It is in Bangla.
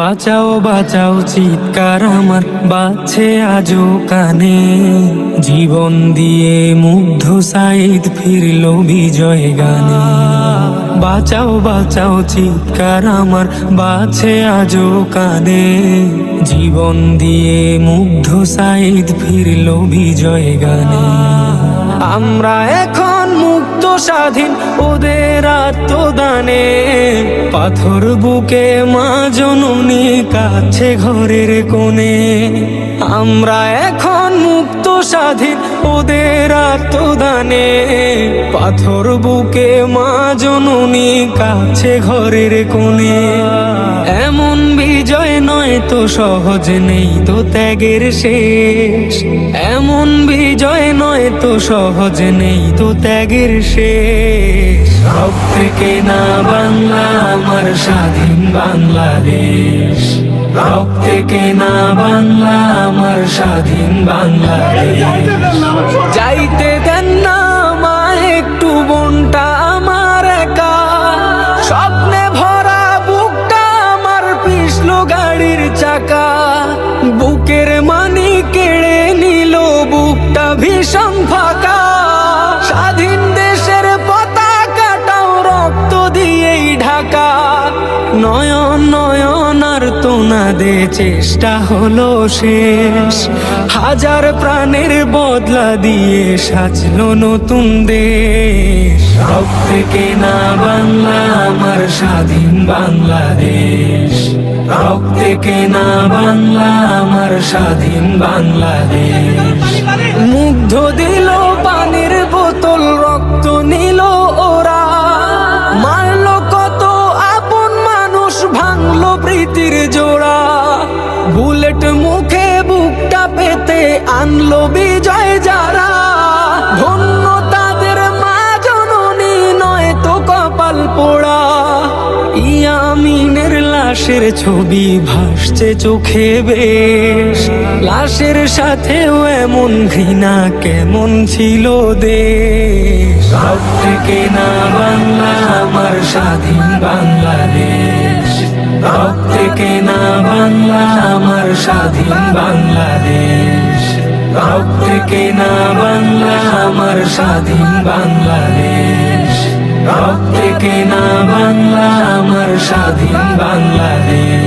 বাঁচাও বাঁচাও চিৎকার আমার। বাচ্ছে আজও কানে। জীবন দিয়ে মুগ্ধ সাইদ ফিরল বিজয় গানে। বাঁচাও বাঁচাও চিৎকার আমার। বাছে আজও কানে। জীবন দিয়ে মুগ্ধ সাইদ ফিরল বিজয় গানে। আমরা এখন স্বাধীন ওদের আত্মদানে। পাথর বুকে মা জননী কাছে ঘরের কোণে। আমরা এখন মুক্ত স্বাধীন ওদের আত্মদানে। পাথর বুকে মা জননী কাছে ঘরের কোণে। এমন বিজয় নয় তো সহজ নেই তো ত্যাগের শেষ। এমন বিজয় নয় তো সহজ নেই তো ত্যাগের শেষ। সব থেকে না বাংলা, আমার স্বাধীন বাংলাদেশ। রব থেকে না বাংলা, আমার স্বাধীন বাংলাদেশ। যাইতে তোনাদে চেষ্টা হলো শেষ। হাজার প্রাণের বদলা দিয়ে সাজলো নতুন দেশ। সব থেকে না বাংলা, আমার স্বাধীন বাংলাদেশ। রক থেকে না বাংলা, আমার স্বাধীন বাংলাদেশ। মুগ্ধ দিল পানির বোতল, রক্ত নিল ওরা। মারলো কত আপন মানুষ, ভাঙলো প্রীতির জোড়া। আনলো বিজয় যারা, ধন্য তাদের মা জননী নয় তো কপাল পোড়া। ইয়ামিনের লাশের ছবি ভাসছে চোখে বেশ, লাশের সাথেও এমন ঘৃণা কেমন ছিল দেশ। থেকে না বাংলা, আমার স্বাধীন বাংলাদেশ। থেকে না বাংলা, আমার স্বাধীন বাংলাদেশ। সব থেকে না বাংলা আমার স্বাধীন বাংলাদেশ। রব থেকে না বাংলা আমার স্বাধীন বাংলাদেশ।